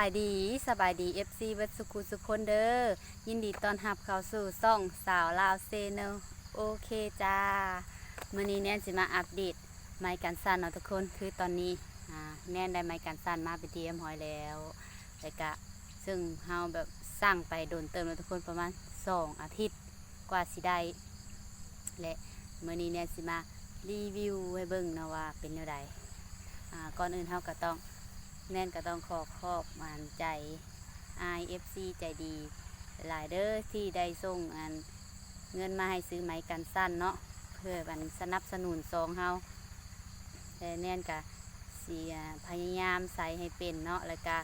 สบายดีสบายดี FC เวัดสุขุสุคนเด้อยินดีต้อนรับเข้าสู่ซ่องสาวลาวเซเนโอเคจ้ามื้อนี้แน่นสิมาอัปเดตไม้กันสั้นเนาะทุกคนคือตอนนี้แน่นได้ไม้กันสั้นมาเป็นทีเอ็มหอยแล้วแล้วก็ซึ่งเฮาแบบสร้างไปโดนเติมแล้วทุกคนประมาณ2อาทิตย์กว่าสิได้และมื้อนี้แน่นสิมารีวิวให้เบิ่งเนาะว่าเป็นแนวใดก่อนอื่นเฮาก็ต้อง แน่นก็ต้องขอขอบมานใจ IFC ใจดี หลายเด้อที่ได้ส่งอันเงินมาให้ซื้อไม้กันสั้นเนาะเพื่อบันสนับสนุนซองเฮาแต่แน่นก็เสียพยายามใส่ให้เป็นเนาะแล้วก็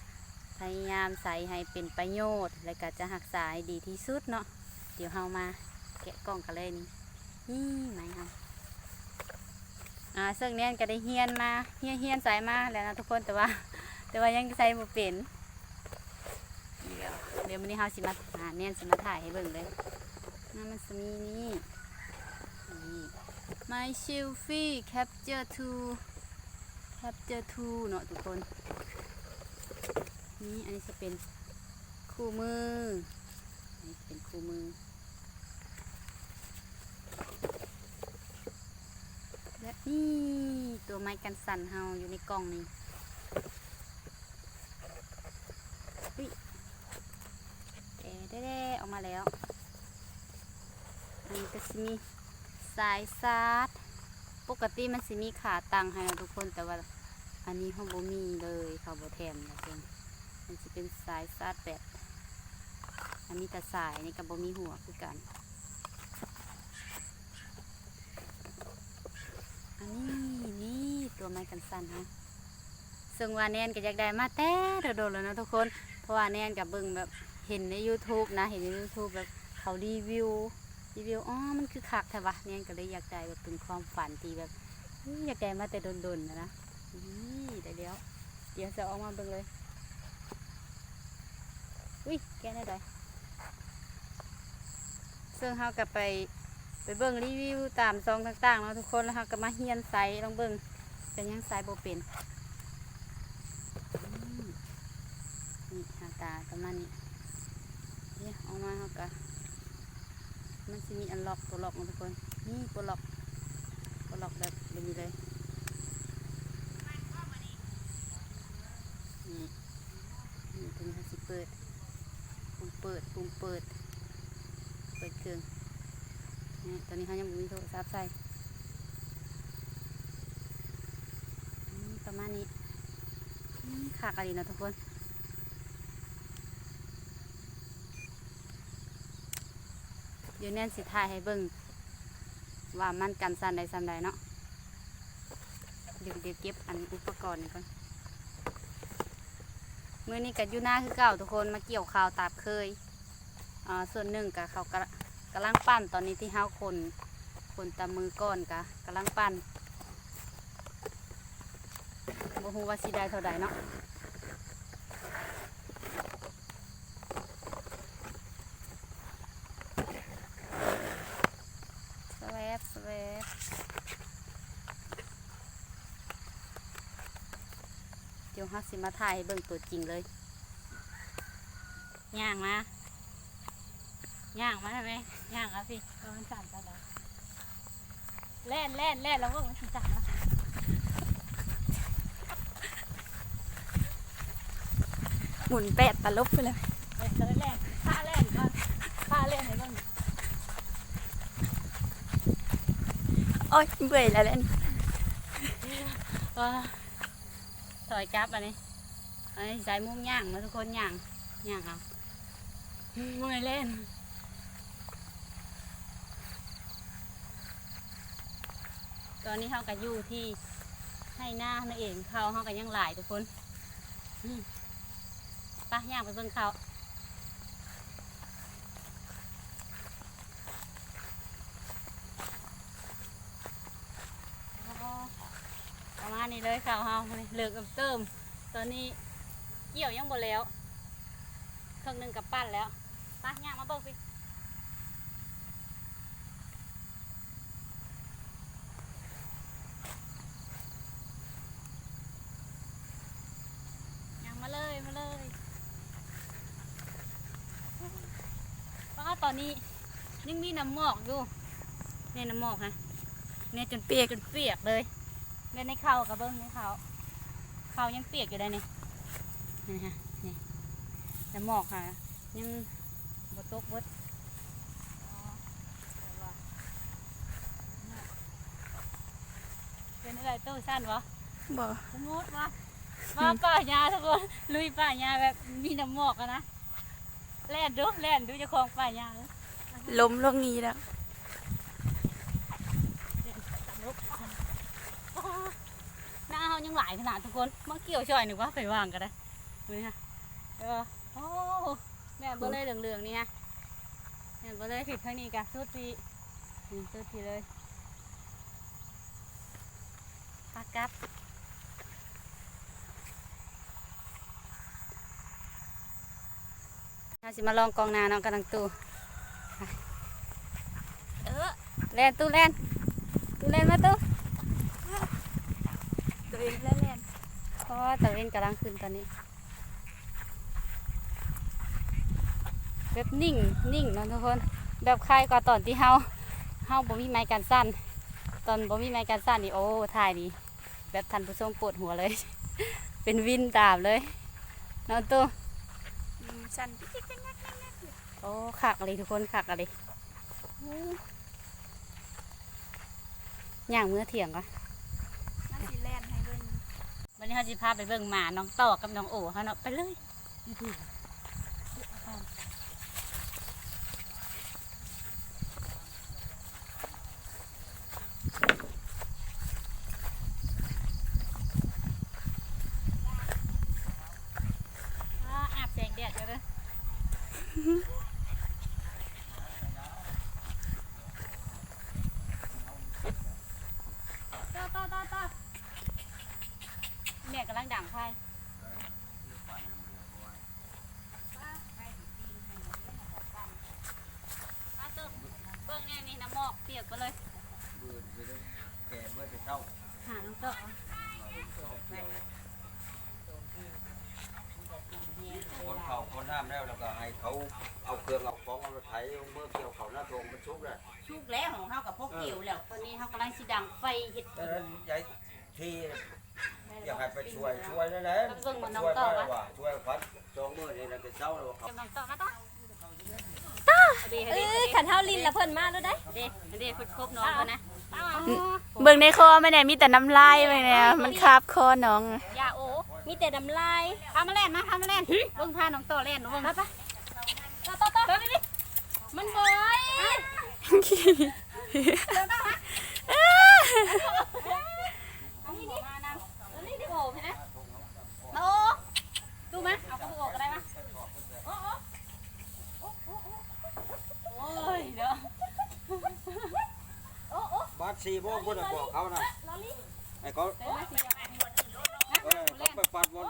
พยายามใส่ให้เป็นประโยชน์ แล้วก็จะรักษาให้ดีที่สุดเนาะเดี๋ยวเฮามาแกะกล่องกันเลยนี่นี่ไม้เฮาอ่าซึ่งเนียนก็ได้เฮียนมาเฮียนเฮียนใส่มาแล้วนะทุกคนแต่ว่า แต่ว่ายังใส่บ่เป็นเดี๋ยวเดี๋ยววันนี้เฮาสิมาหาเนียนสิมาถ่ายให้เบิ่งเลยนั่นมันจะมีนี่นี่ My selfie capture to capture to เนาะทุกคน นี่อันนี้จะเป็นคู่มืออันนี้เป็นคู่มือและนี่ตัวไม้กันสั่นเฮาอยู่ในกล่องนี้อุ๊ยเอ๊ะได้ได้ออกมาแล้ว อันนี้ก็สิ มีสายซาดปกติมันสิมีขาตั้งให้นะทุกคนแต่ว่าอันนี้เขาบ่มีเลยเขาบ่แถมนะเพื่อนมันจะเป็นสายซาดแบบอันนี้แต่สายนี่ก็บ่มีหัวคือกัน อันนี้นี่ตัวไม้กันสั่นฮะซึ่งว่าแนนก็อยากได้มาแต่โดดๆแล้วนะทุกคน เพราะว่าแนนกับเบิ่งแบบเห็นใน YouTube นะเห็นใน YouTube แบบเขารีวิว รีวิวอ๋อมันคือคักแท้วะแนนก็เลยอยากได้แบบเป็นความฝันที่แบบอยากได้มาแต่โดนๆนะนะนี่เดี๋ยวเดี๋ยวเดี๋ยวจะเออกมาเบิ่งเลยอุ้ยแกได้ไดซึ่งเฮากับไปไปเบิ่งรีวิวตามซองต่างๆเนาะทุกคนแล้วเราก็มาเฮียนไซส์ลองเบิ่งเป็นยังไซส์โบเป็นนี่หน้าตาประมาณนี้เนี่ยเออกมาเขาก็ มันจะมีอันล็อกตัวล็อกนาะทุกคนนี่ตัวล็อกตัวล็อกแบบนี้เลยนี่นี่ตรงนี้เขาสิเปิดปุ่มเปิดปุ่มเปิด เปิดเครื่องนี่ตอนนี้เขายังมีโทรศัพท์ใส่ประมาณนี้ขากอะไรนะทุกคน เดี๋ยวแน่นสิถ่ายให้เบิ่งว่ามันกันสันใดสันใดเนาะเดี๋ยวเดี๋ยวเก็บอันอุปกรณ์นี่ก่อนมื่อนี้กับยูน้าคือเก่าทุกคนมาเกี่ยวข้าวตามเคยอ่าส่วนหนึ่งกับเขากระกำลังปั้นตอนนี้ที่ห้าคน คนตามมือก้อนกะกำลังปั้นบ่ฮู้ว่าสิได้เท่าใดเนาะสแวบสแวบ เดี๋ยวฮักสิมาถ่ายเบิ่งตัวจริงเลยย่างมาย่างมาได้ไหมย่างครับพี่เออมันสั่นไปแล้วแล่นแล่นแล่นแล้วก็มันสั่นแล้วหมุนแปดตะลบไปเลยเออจะได้แล่นผ้าแล่นก่อนผ้าแล่นให้บ้างโอ้ยเบื่อแล้วเล่น ถอยกลับอันนี้อันนี้ใส่มุ้งย่างมาทุกคนย่างย่างเอาเมื่อยเล่นตอนนี้เขากับยู่ที่ให้หน้านั่นเองเขาเขาก็ยังหลายทุกคนไปย่างไปเบิ่งเขา เลยข้าวเฮาเลิกเติม ตอนนี้เกี่ยวยังหมดแล้วเครื่องนึงกับปั้นแล้วป้าย่างมาเบิกพี่ตอนนี้ยังมีน้ำหมอกอยู่เนี่ยน้ำหมอกฮะเนี่ยจนเปียกจนเปียกเลย เล่นในเขากับเบิ้งในเขาเขายังเปียกอยู่ได้นี่นี่ฮะนี่แต่หมอกค่ะ ยังบดตกบดเป็นอะไรตู้สั้นวะบ่สมุดวะมาป่ายาทุกคนลุยป่ายาแบบมีน้ำหมอกนะแล่นดูแล่นดูจะคลองป่ายาล้มลงนี้แล้ว หน้าเขายังหลายขนาดทุกคนเมื่อกี่ยวช่อยหนึ่งว่าไปวางก็ได้ดูนะเออโอ้แม่เบลเลยเหลืองๆนี่ฮะแม่เบลเลยผิดข้างนี้กันสุดทีสุดทีเลยปากกัดเราสิมาลองกองนาน้องกำลังตูเออแลนตู้แลนตู้แลนมาตู้ัวเองแล่นเพราะว่าตะเวนกำลังขึ้นตอนนี้แบบนิ่งนิ่งเนาะทุกคน แบบคลายกว่าตอนที่เฮาเฮาบ่มีไม้กันสั้น ตอนบ่มีไม้กันสั้นนี่โอ้ถ่ายนี่แบบทันผู้ชมปวดหัวเลย เป็นวินตามเลยเนาะตัวสั้นโอ้ขักอะไรทุกคนขักอะไรอย่างเมื่อเถียงก่อน วันนี้เขาจะพาไปเบิ่งหมาน้องต่อกับน้องโอ๋เขาเนาะไปเลย มาตึ้มเบิ้งเนี่ยนน้ำหมอกเปียกไปเลยแกเมื่อจะเข้าหาน้อเต๋อคนเขาคนห้ามแล้วแล้วก็ให้เขาเอาเครื่องเอาของเอารถไถเมื่อเกี่ยวเขาหน้าทงมันชุกเลยชุกแล้วของเขากับพวกเกี่ยวแล้วตอนนี้เขากำลังสีดังไฟเห็ดแล้วที อยากให้ไปช่วยช่วยได้นหละช่วยไปว่าช่วยพัดสองมือนี่นะก็เศร้าแล้วครับเอ้ยขันเท้าลินละเพิ่นมากแล้วได้เด็ดเด็ดครบน้องนะเบิ่งในคอม่เนี่ยมีแต่น้ำลายไปเนี่ยมันคาบคอน้องอย่าโอ้มีแต่น้ำลายเอามาเล่นมาเอามาเล่นเบิ่งพาน้องต่อเล่นหนูเบิ่งไปไปต่อต่อต่อมันเบย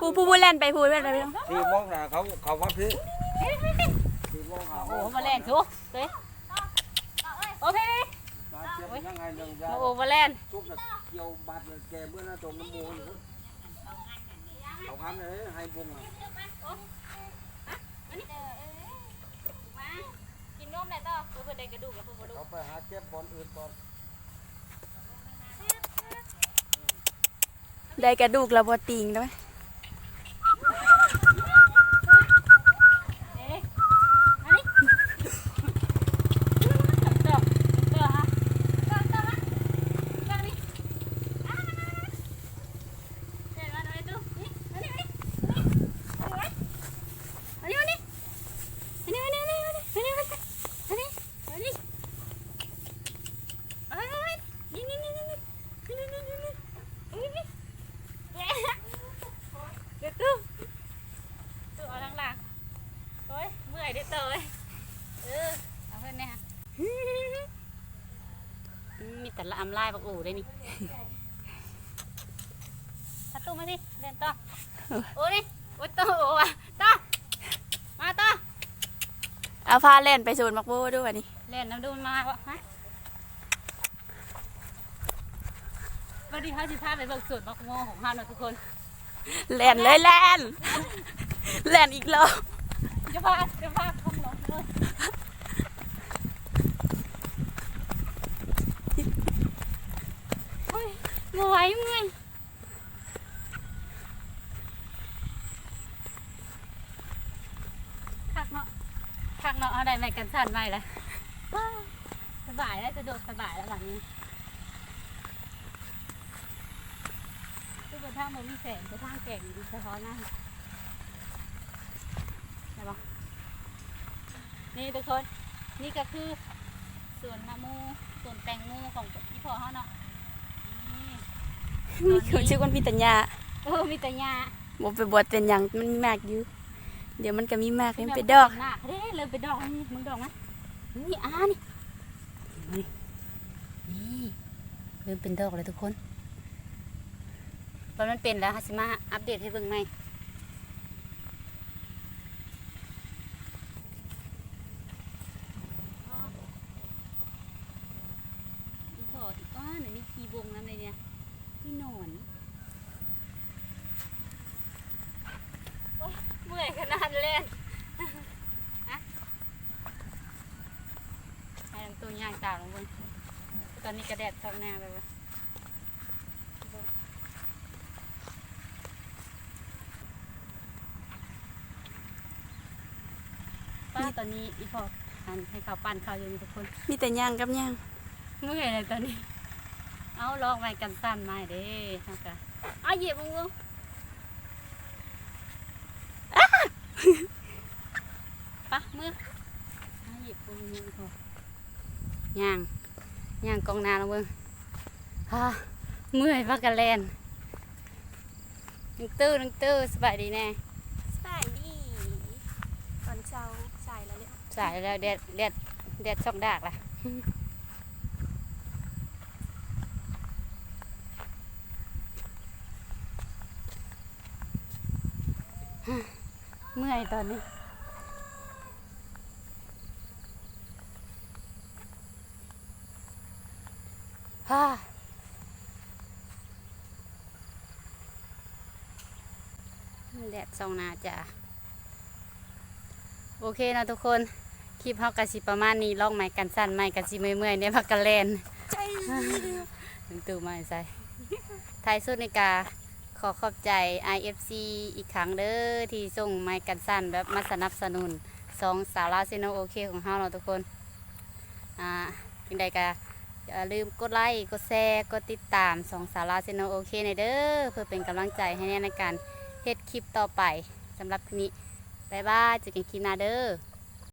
ผู้ผู้ผู้ล่นไปผู้ล่นไปพี่น้องสี่โมงนะเขาเขาว่าพี่สี่โมงหาโมโอ้มาเล่นชุกเต้โอเคกไงเโองยโอ้มาแล่นชุกน่ะเกี่ยวบาดเนี่แกเมื่อหน้าตรงน้ำมูลอยู่เอาคำเลยให้บุ้งอ่กินนมได้ต่อเพื่อนได้กระดูกกับเพื่อนบ่ดูเขาไปหาเก็บบอลอื่นบอลได้กระดูกระบวติงแล้วไหม อำลายบักอูได้นี่ถ้าตู้มาสิเล่นต่อโอ้นี่โอ้ยตู้โอ้อะต่อมาต่อเอาพาเล่นไปศูนย์มักโบด้วยวันนี้เล่นน้ำดูมันมาวะฮะวันนี้เขาสิพาไปเบิกสูตรบักโมของเขาหน่อยทุกคนเล่นเลยเล่นเล่นอีกรอบจะพาจะพาคำหลงเลย บไหวเมื่อยคักเนาะคักเนาะเอาได้ไหมกันสั่นไหมล่ะสบายแล้วสะดวกสบายแล้วหลังนี้ทุกคนทางมันมีแสงจะทางแก่งอยู่สะนหน้าใช่ปะนี่ทุกคน นี่ก็คือสวนมะม่วงสวนแตงโมของพี่พ่อเขาเนาะ มีคนชื่อคนพิตัญญาเออมีแต่หญ้าบ่ไปบวชเป็นหยังมันมีมากอยู่ เดี๋ยวมันก็มีมากให้มันเป็นดอกหน้าเด้เริ่มเป็นดอกนี่มึงดอกไหมนี่อ่านี่นี่นี่เริ่มเป็นดอกเลยทุกคนตอนมันเป็นแล้วฮัสมาอัปเดตให้เบิ่งใหม่อีพออีกก้อนอันนี้ขีบงน้ำเลยเนี่ยพี่หนอนโอ๊ยเมื่อยขนาดเล่น ให้น้ำตัวย่างตามลงไปตอนนี้ กระแดดช่องหน้าไปวะป้าตอนนี้อีพออันให้เขาวปั้นข้าวอยู่นี่ทุกคนมีแต่ย่างกับย่างเมื่อยเลยตอนนี้ เอาลอกไว้กันสั้นมาเด้ทำกันเอาเหยียบมึงมึงปะมือเอาเหยียบมึงมึงพอย่าง ย่างกองนาแล้วมึงฮ่าเมื่อยพักกันแลนนึงตื้อนึงตื้อสบายดีแน่ใส่ดีตอนเช้าใส่แล้วเนี่ยสายแล้วแดดแดดแดดช่องดากล่ะเมื่อยตอนนี้ แดดส่องนาจ้ะโอเคนะทุกคน คลิปเฮากะสิประมาณนี้ล่องไม้กันสั้นไม้กันสิเมื่อยๆในพักกันแลนถึงตู่ไม้ใส่ท้ายสุดในกาขอขอบใจ IFC อีกครั้งเด้อที่ส่งไม้กันสั้นแบบมาสนับสนุนสองสาวลาเซโนโอเคของเฮาเนาะทุกคน อ่าจังใดก็ อย่าลืมกดไลค์กดแชร์กดติดตามสองสาราเซโนโอเคในเด้อเพื่อเป็นกำลังใจให้แน่ในการเฮ็ดคลิปต่อไปสำหรับคลิปนี้บายบายเจอกันคลิปหน้าเด้อ